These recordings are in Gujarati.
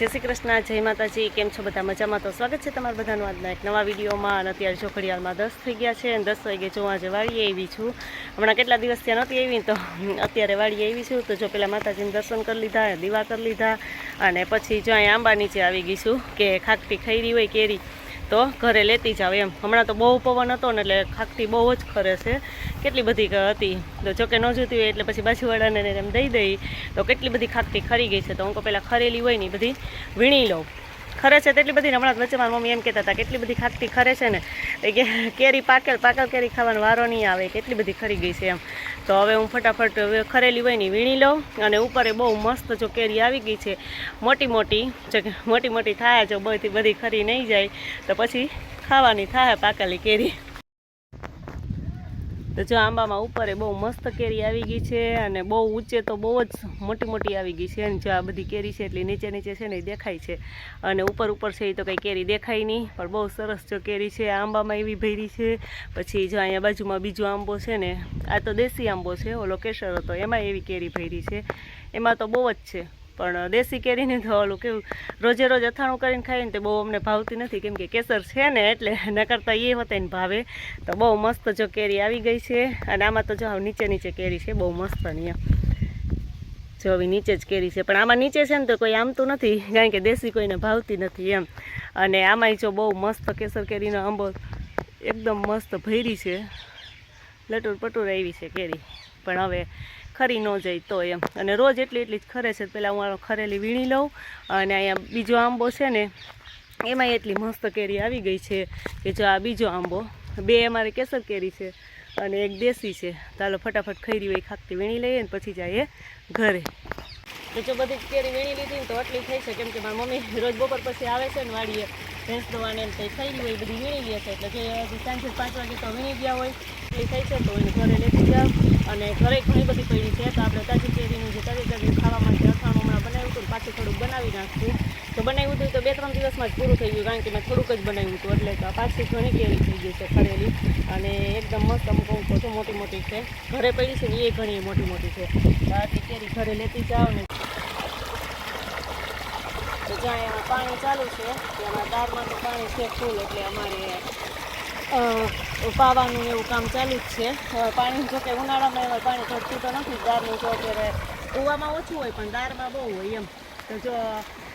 જય શ્રી કૃષ્ણ, જય માતાજી, કેમ છો બધા મજામાં? તો સ્વાગત છે તમારા બધાનું આજના એક નવા વિડીયોમાં. અને અત્યારે જો દસ થઈ ગયા છે અને દસ વાગે જોવા આજે વાળીએ આવી છું. હમણાં કેટલા દિવસ ત્યાં નહોતી આવી તો અત્યારે વાળીએ આવી છું. તો જો પેલા માતાજીને દર્શન કરી લીધા, દીવા કરી લીધા. અને પછી જો અહીં આંબા નીચે આવી ગઈ છું કે ખાકટી ખૈરી હોય કેરી. તો ઘરે લેતી જાવ એમ. હમણાં તો બહુ પવન હતો ને એટલે ખાકતી બહુ જ ખરે છે. કેટલી બધી હતી. તો જોકે ન જોતી હોય એટલે પછી બાજુવાળાને એમ દઈ દઈ. તો કેટલી બધી ખાકટી ખરી ગઈ છે. તો હું પહેલાં ખરેલી હોય ને બધી વીણી લઉં. ખરે છે તેટલી બધી હમણાં વચ્ચે મારા મમ્મી એમ કહેતા હતા, કેટલી બધી ખાકટી ખરે છે ને? કે, કેરી પાકેલ પાકેલ કેરી ખાવાનો વારો નહીં આવે, કેટલી બધી ખરી ગઈ છે એમ. તો હવે હું ફટાફટ ખરેલી હોય ને વીણી લઉં અને ઉપર એ બહુ મસ્ત જો કેરી આવી ગઈ છે, મોટી મોટી મોટી મોટી થાય જો બધી બધી ખરી નહીં જાય, તો પછી ખાવાની થાય પાકેલી કેરી. તો જો આંબામાં ઉપર એ બહુ મસ્ત કેરી આવી ગઈ છે અને બહુ ઊંચે તો બહુ જ મોટી મોટી આવી ગઈ છે અને જો આ બધી કેરી છે એટલી નીચે નીચે છે ને એ દેખાય છે. અને ઉપર ઉપર છે એ તો કંઈ કેરી દેખાય નહીં, પણ બહુ સરસ જો કેરી છે, આંબામાં એવી ભરી છે. પછી જો અહીંયા બાજુમાં બીજો આંબો છે ને, આ તો દેશી આંબો છે, ઓલો કેસર હતો, એમાં એવી કેરી ભરી છે. એમાં તો બહુ જ છે. પણ દેશી કેરીને તો ઓલું કેવું, રોજે રોજ અથાણું કરીને ખાઈએ ને તે બહુ અમને ભાવતી નથી, કેમ કે કેસર છે ને એટલે ન કરતાં એ હોતે ને ભાવે. તો બહુ મસ્ત જો કેરી આવી ગઈ છે, અને આમાં તો જો નીચે નીચે કેરી છે, બહુ મસ્ત અહીંયા જો હવે નીચે જ કેરી છે, પણ આમાં નીચે છે ને તો કોઈ આમતું નથી, કારણ કે દેશી કોઈને ભાવતી નથી એમ. અને આમાંય જો બહુ મસ્ત કેસર કેરીનો આંબો એકદમ મસ્ત ભૈરી છે. લટુર પટુર આવી છે કેરી. પણ હવે ખરી ન જાય તો એમ. અને રોજ એટલી એટલી જ ખરે છે. પહેલાં હું ખરેલી વીણી લઉં અને અહીંયા બીજો આંબો છે ને, એમાંય એટલી મસ્ત કેરી આવી ગઈ છે કે જો આ બીજો આંબો, બે અમારે કેસર કેરી છે અને એક દેશી છે. ચાલો ફટાફટ ખૈરી હોય ખાકતી વીણી લઈએ ને પછી જઈએ ઘરે. તો જો બધી જ કેરી વીણી લીધી તો આટલી થઈ છે. કેમ કે મારી મમ્મી રોજ બપોર પછી આવે છે ને વાડીએ, ભેંસ દોવાને એમ કંઈ ખૈરી હોય બધી વીણી લે છે. એટલે જે સાંજે પાંચ વાગે તો વીણી ગયા હોય એટલી થઈ છે તો એને ઘરે લેતી જાવ અને ઘરે ઘણી બધી પડી છે. તો આપણે તાજી કેરીનું જે તાજી તાજી ખાવા માટે અથાણું હમણાં બનાવ્યું હતું પાછું થોડુંક બનાવી નાખ્યું તો બનાવ્યું હતું તો બે ત્રણ દિવસમાં જ પૂરું થઈ ગયું, કારણ કે મેં થોડુંક જ બનાવ્યું હતું. એટલે તો પાછી ઘણી કેરી થઈ ગઈ છે ખરેલી અને એકદમ મસ્ત અમુક અમુક તો મોટી મોટી છે. ઘરે પડી છે એ ઘણી મોટી મોટી છે. તો આટલી કેરી ઘરે લેતી જાઓ ને તો જ્યાં એમાં પાણી ચાલુ છે એમાં દારમાં તો પાણી છે ફૂલ એટલે અમારે પાવાનું એવું કામ ચાલુ જ છે. પાણી જો કે ઉનાળામાં એમાં પાણી ઘટતું તો નથી દારનું જો અત્યારે કૂવામાં ઓછું હોય પણ દારમાં બહુ હોય એમ. તો જો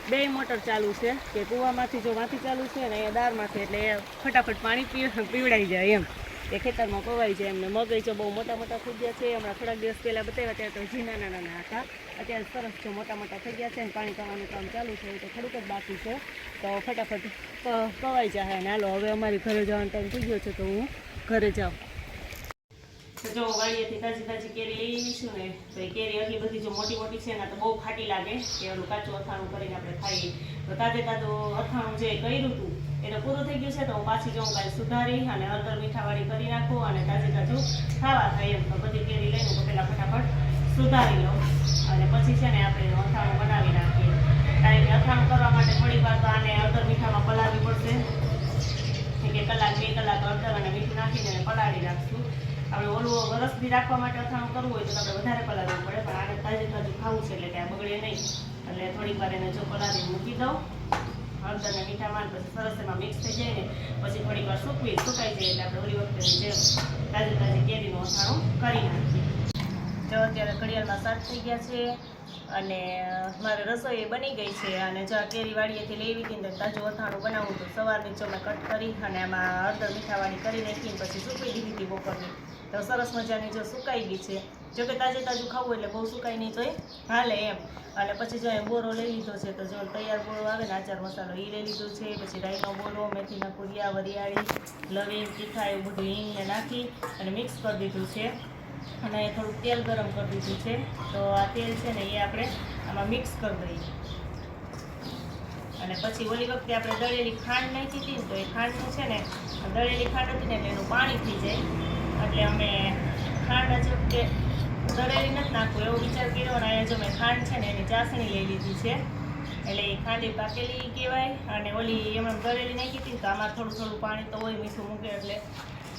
બે મોટર ચાલુ છે કે કૂવામાંથી જો માથી ચાલુ છે ને એ દારમાંથી એટલે ફટાફટ પાણી પી પીવડાઈ જાય એમ. એ ખેતરમાં પવાઈ જાય એમને. મગઈ જો બહુ મોટા મોટા થઈ છે. હમણાં થોડાક દિવસ પહેલાં બતાવ્યા ત્યારે તો હજી નાના નાના હતા. અત્યારે સરસ જો મોટા મોટા થઈ ગયા છે અને પાણી કરવાનું કામ ચાલુ છે, એ તો થોડુંક જ બાકી છે. તો ફટાફટ પવાઈ જાય અને હાલો, હવે અમારી ઘરે જવાનો ટાઈમ થઈ ગયો છે તો હું ઘરે જાઉં. તો જો વાળીએથી તાજી તાજી કેરી લઈ લઈશું ને, તો એ કેરી આટલી બધી જો મોટી મોટી છે ને તો બહુ ખાટી લાગે. કે ઓલું કાચું અથાણું કરીને આપણે ખાઈએ. તો તાજે તાજું અથાણું જે કર્યું હતું એટલે પૂરું થઈ ગયું છે, તો હું પાછી જાઉં કાલે સુધારી અને હળદર મીઠાવાળી કરી નાખું અને તાજે તાજું ખાવા થાય એમ. તો બધી કેરી લઈને હું પહેલાં ફટાફટ સુધારી લઉં. અને પછી છે ને આપણે અથાણું બનાવી નાખીએ. કારણ કે અથાણું કરવા માટે થોડી વાર તો આને હળદર મીઠામાં પલાળવી પડશે. એક કલાક, બે કલાક હળદર અને મીઠું નાખીને પલાળી રાખશું આપણે ઓલું વરસથી રાખવા માટે અથાણું કરવું હોય તો આપણે વધારે પલાળવું પડે. પણ આને તાજે તાજું ખાવું છે એટલે કે બગડે નહીં. એટલે થોડીક વાર એને જો પલાળી મૂકી દઉં. હળદર મીઠા મીઠામાં પછી સરસ એમાં મિક્સ થઈ જાય ને પછી થોડીક વાર સૂકવી, સુકાઈ જાય એટલે આપણે ઓલી વખતે જેમ તાજી તાજી કેરીનું અથાણું કરી નાખીએ. જો અત્યારે ઘડિયાળમાં સાત થઈ ગયા છે. અને મારે રસોઈ બની ગઈ છે અને જો આ કેરીવાડીએથી લેવી હતી ને તાજું અથાણું બનાવું તો સવારની જો મેં કટ કરી અને એમાં હળદર મીઠાવાળી કરી નાખીને પછી સૂકવી દીધી હતી બપોરની. તો સરસ મજાની જો સુકાઈ ગઈ છે. જો કે તાજે તાજું ખાવું એટલે બહુ સુકાઈ નહીં તોય હાલે એમ. અને પછી જો એમ બોરો લઈ લીધો છે તો જો તૈયાર બોરો આવે ને આચાર મસાલો એ લઈ લીધો છે. પછી રાઈનો બોરો મેથીના કુરિયા વરિયાળી, લવિંગ તીખા એવું બધું હિંગને નાખી અને મિક્સ કરી દીધું છે. અને થોડુંક તેલ ગરમ કરી દીધું છે. તો આ તેલ છે ને એ આપણે આમાં મિક્સ કરી દઈએ. અને પછી ઓલી વખતે આપણે દળેલી ખાંડ નાખી હતી ને તો એ ખાંડનું છે ને, દળેલી ખાંડ હતી ને એનું પાણી થઈ જાય. એટલે અમે ખાંડ જ વખતે દળેલી નથી નાખવું, એવો વિચાર કર્યો અને અહીંયા જો મેં ખાંડ છે ને એની ચાસણી લઈ લીધી છે. એટલે એ ખાંડી પાકેલી કહેવાય અને ઓલી એમાં દળેલી નાખી હતી તો આમાં થોડું થોડું પાણી તો હોય મીઠું મૂકે એટલે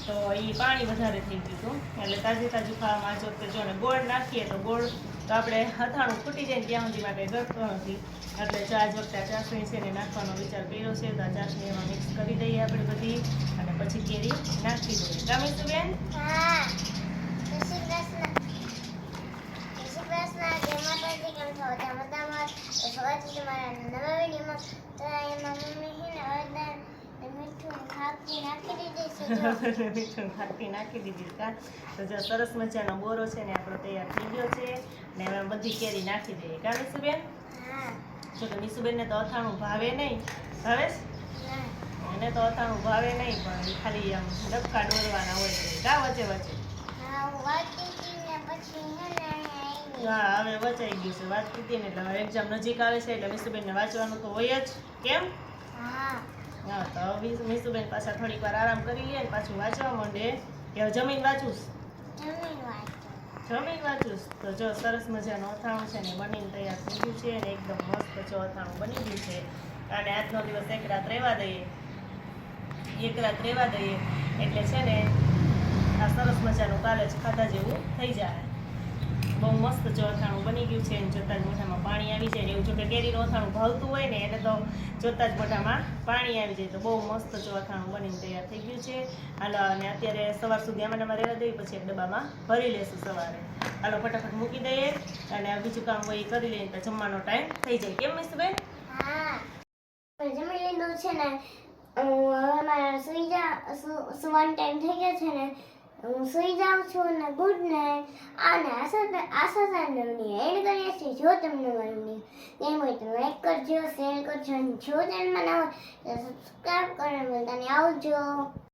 તો એ પાણી વધારે થઈ ગયું હતું. એટલે તાજે તાજું ખાવામાં જો કે જો ને ગોળ નાખીએ તો ગોળ તો આપણે અથાણું ફૂટી જાય ત્યાં સુધીમાં કંઈ ઘટતો નથી. એટલે આજ વખતે ચાસણી છે ને નાખવાનો વિચાર કર્યો છે, તો આ ચાસણી એમાં મિક્સ કરી દઈએ આપણે બધી અને પછી કેરી નાખી દઈએ. કામીશું બેન હા જય શ્રી કૃષ્ણ જય શ્રી કૃષ્ણ જય માતાજી કેમ છો બધા મજામાં તો સ્વાગત છે તમારા નવા વિડીયોમાં તો એમાં મમ્મી છે ને હળદર ને મીઠું ને ખાખરી નાખી દીધી છે જો મીઠું ખાટી નાખી દીધી કા તો જો સરસ મજાનો બોરો છે ને આપણો તૈયાર થઈ ગયો છે. ને હવે બધી કેરી નાખી દઈએ. કા નિશુબેન? જો કે મીસુબેનને તો અથાણું ભાવે નહીં. ભાવે એને તો અથાણું ભાવે નહીં પણ ખાલી આમ ડબકા ડોરવાના હોય છે. કા વચ્ચે વચ્ચે? હા હવે વચાઈ ગયું છે. વાત કીધી ને એટલે એક્ઝામ નજીક આવે છે એટલે મીસુબેનને વાંચવાનું તો હોય જ. કેમ? હા. તો મીસુબેન પાછા થોડીક વાર આરામ કરી લે ને પાછું વાંચવા માંડે. કે જમીન વાંચું જમીન વાંચો. વાંચું તો જો સરસ મજાનું અથાણું છે ને બનીને તૈયાર થઈ ગયું છે અને એકદમ મસ્ત જો અથાણું બની ગયું છે. અને આજનો દિવસ એક રાત રહેવા દઈએ. એક રાત રહેવા દઈએ. એટલે છે ને આ સરસ મજાનું કાલે જ ખાધા જેવું થઈ જાય. બહુ મસ્ત જો અથાણું બની ગયું છે અને જોતાં જ મોઢામાં પાણી આવી જાય ને એવું જો કે કેરીનું અથાણું ભાવતું હોય ને એને તો જોતાં જ મોઢામાં પાણી આવી જાય તો બહુ મસ્ત જો અથાણું બનીને તૈયાર થઈ ગયું છે. હાલો, અને અત્યારે સવાર સુધી આમાં ને રહેવા દઈએ, પછી એક ડબ્બામાં ભરી લેશું સવારે. હાલો, ફટાફટ મૂકી દઈએ અને બીજું કામ હોય એ કરી લઈએ, તો જમવાનો ટાઈમ થઈ જાય. કેમ મિસ્તુબેન હા. જમી છે ને. હવે મારે સુઈ જા સુવાનો ટાઈમ થઈ ગયો છે ને હું સુઈ જાઉં છું ને ગુડ નાઇટ. અને આશા આશા સાંજની એડ કરીએ છીએ જો તમને મારી ગેમ હોય તો લાઈક કરજો શેર કરજો અને જો ચેનલમાં ના હોય તો સબસ્ક્રાઈબ કરો બધાને આવજો.